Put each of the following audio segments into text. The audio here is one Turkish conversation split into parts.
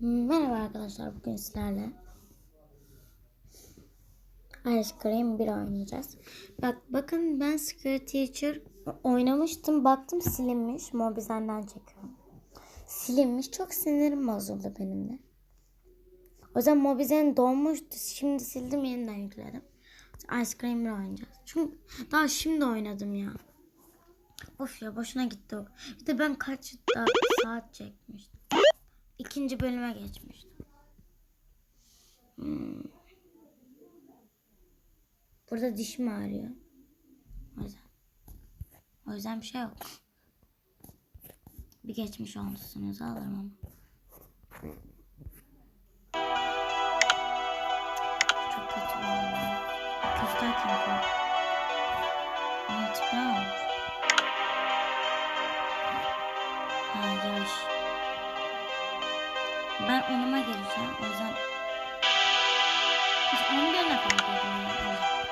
Merhaba arkadaşlar bugün sizlerle Ice Cream 1 oynayacağız. Bak bakın ben Secret Teacher oynamıştım. Baktım silinmiş. Mobizen'den çekiyorum. Silinmiş. Çok sinirim bozuldu benim de. O yüzden Mobizen donmuştu. Şimdi sildim yeniden yükledim. Ice Cream 1 oynayacağız. Çünkü daha şimdi oynadım ya. Of ya boşuna gitti o. Bir de ben kaç saat çekmiştim. İkinci bölüme geçmiştim. Hmm. Burada dişim ağrıyor. O yüzden. O yüzden bir şey yok. Bir geçmiş olmuşsunuz alırım ama. Çok kötü bir oyun. ya. Kötü derken Ben onuma gireceğim. O yüzden Biz 11 ne fark ediyor ya? O yüzden.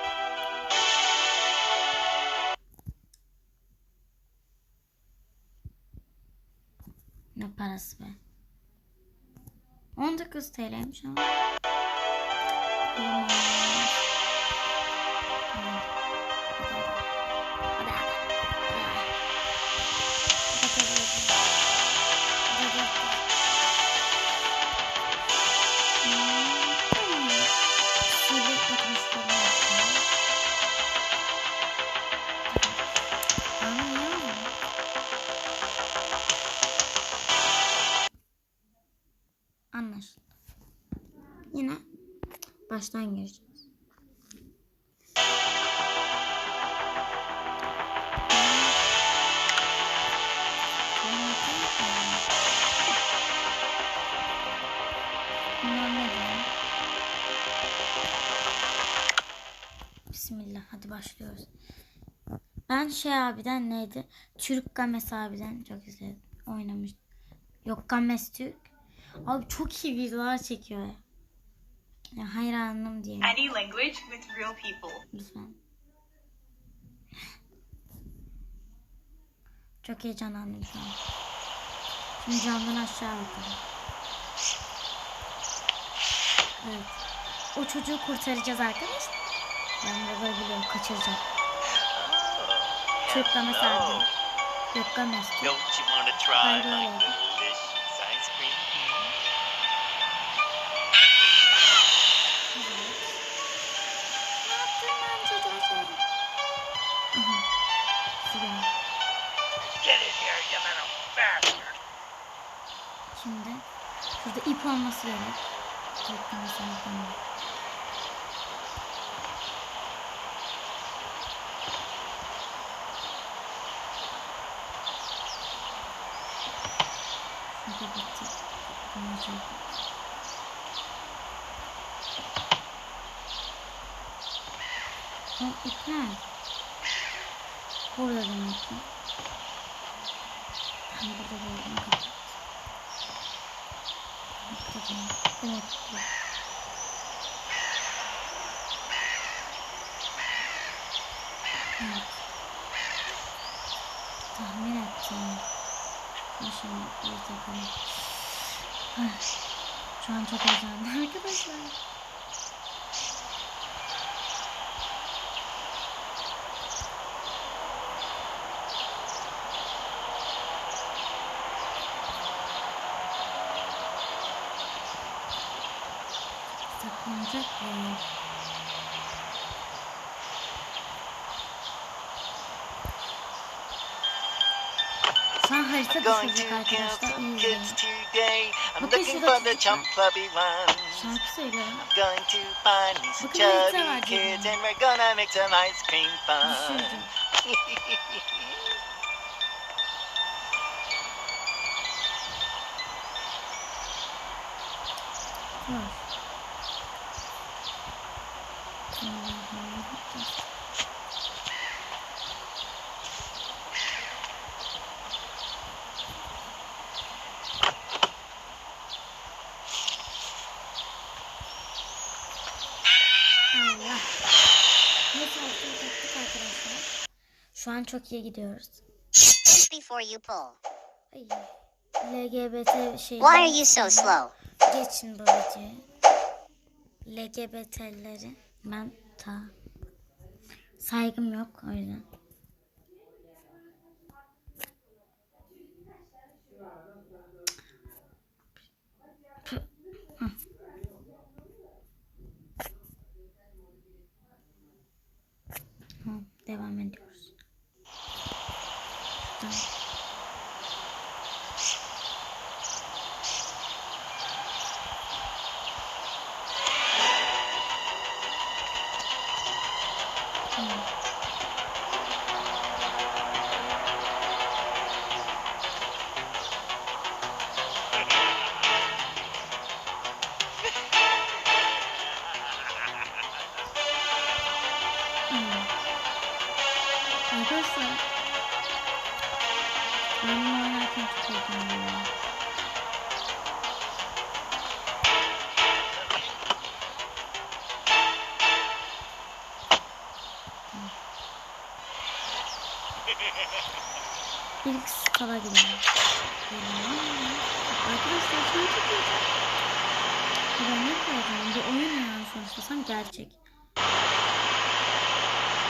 Ne parası be? 19 TL'ymiş ama. Baştan gireceğiz. Bismillah hadi başlıyoruz. Ben şey abiden neydi? Türk Games abiden çok izledim. Oynamış. Yok Games Türk. Abi çok iyi videolar çekiyor ya. Ya hayranım diye. Any language with real people. Lütfen. Çok heyecanlandım şu an. Şimdi camdan aşağı bakalım. Evet. O çocuğu kurtaracağız arkadaşlar. Ben de böyle biliyorum kaçıracağım. Türk Games abi. Yok Games Türk. Don't Şimdi şurada ip olması gerek. Games abi. Şurada bitti. Bunu çok O ip nerede? Burada demek ki. Tam burada gördüm kapat. Demek ki. Evet. Tahmin ettim. Şimdi bir bakalım. Ay, Şu an çok heyecanlı arkadaşlar. Going to kill some kids today. I'm looking for the chubby ones. I'm going to find some chubby kids, and we're gonna make some ice cream fun. arkadaşlar. Şu an çok iyi gidiyoruz. before you pull. Ay. LGBT şey. Why are you so slow? Geçin babacı. LGBT'leri ben ta saygım yok o yüzden. de Arkadaşlar heyecanlıyım. Ben ne heyecanlıyım? Bir oyun yani sonuçta sen gerçek.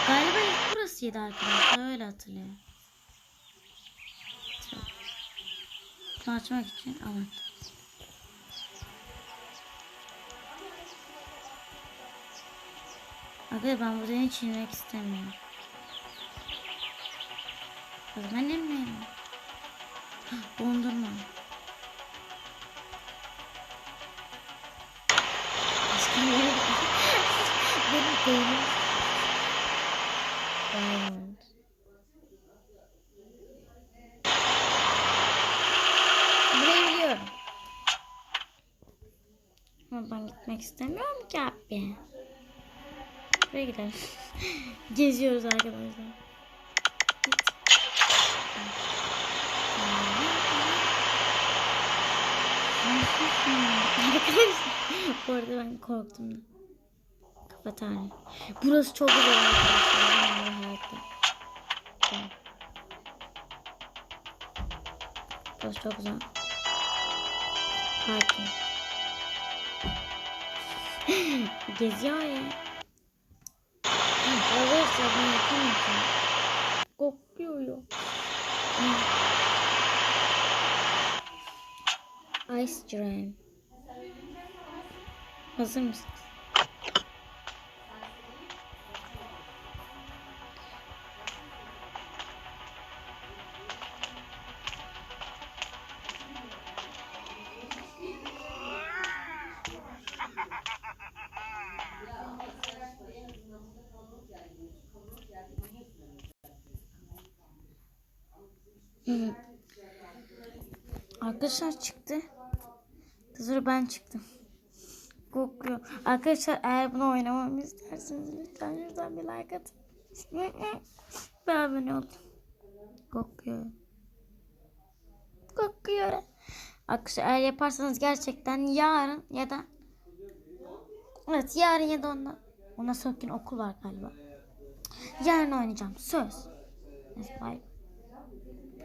Galiba burasıydı arkadaşlar öyle hatırlıyorum. Bunu açmak için aman. Arkadaşlar ben buradan hiç inmek istemiyorum. O zaman. Dondurma. Benim Diamond. Burayı biliyorum. Ben gitmek istemiyorum ki abi. Buraya gidelim. Geziyoruz arkadaşlar. Git. Arkadaşlar. Bu arada ben korktum. tane. Burası çok güzel arkadaşlar. Hayatta. Burası çok güzel. Parking. Geziyor ya. Arkadaşlar ben yapamayacağım. Kokuyor ya. Dream. Hazır mısınız? Hı. Arkadaşlar çıktı. Sonra ben çıktım. Kokuyor. Arkadaşlar eğer bunu oynamamı isterseniz lütfen şuradan bir like atın. Ve abone olun. Kokuyor. Kokuyor. Arkadaşlar eğer yaparsanız gerçekten yarın ya da Evet yarın ya da ondan sonraki gün okul var galiba. Yarın oynayacağım. Söz. Bye.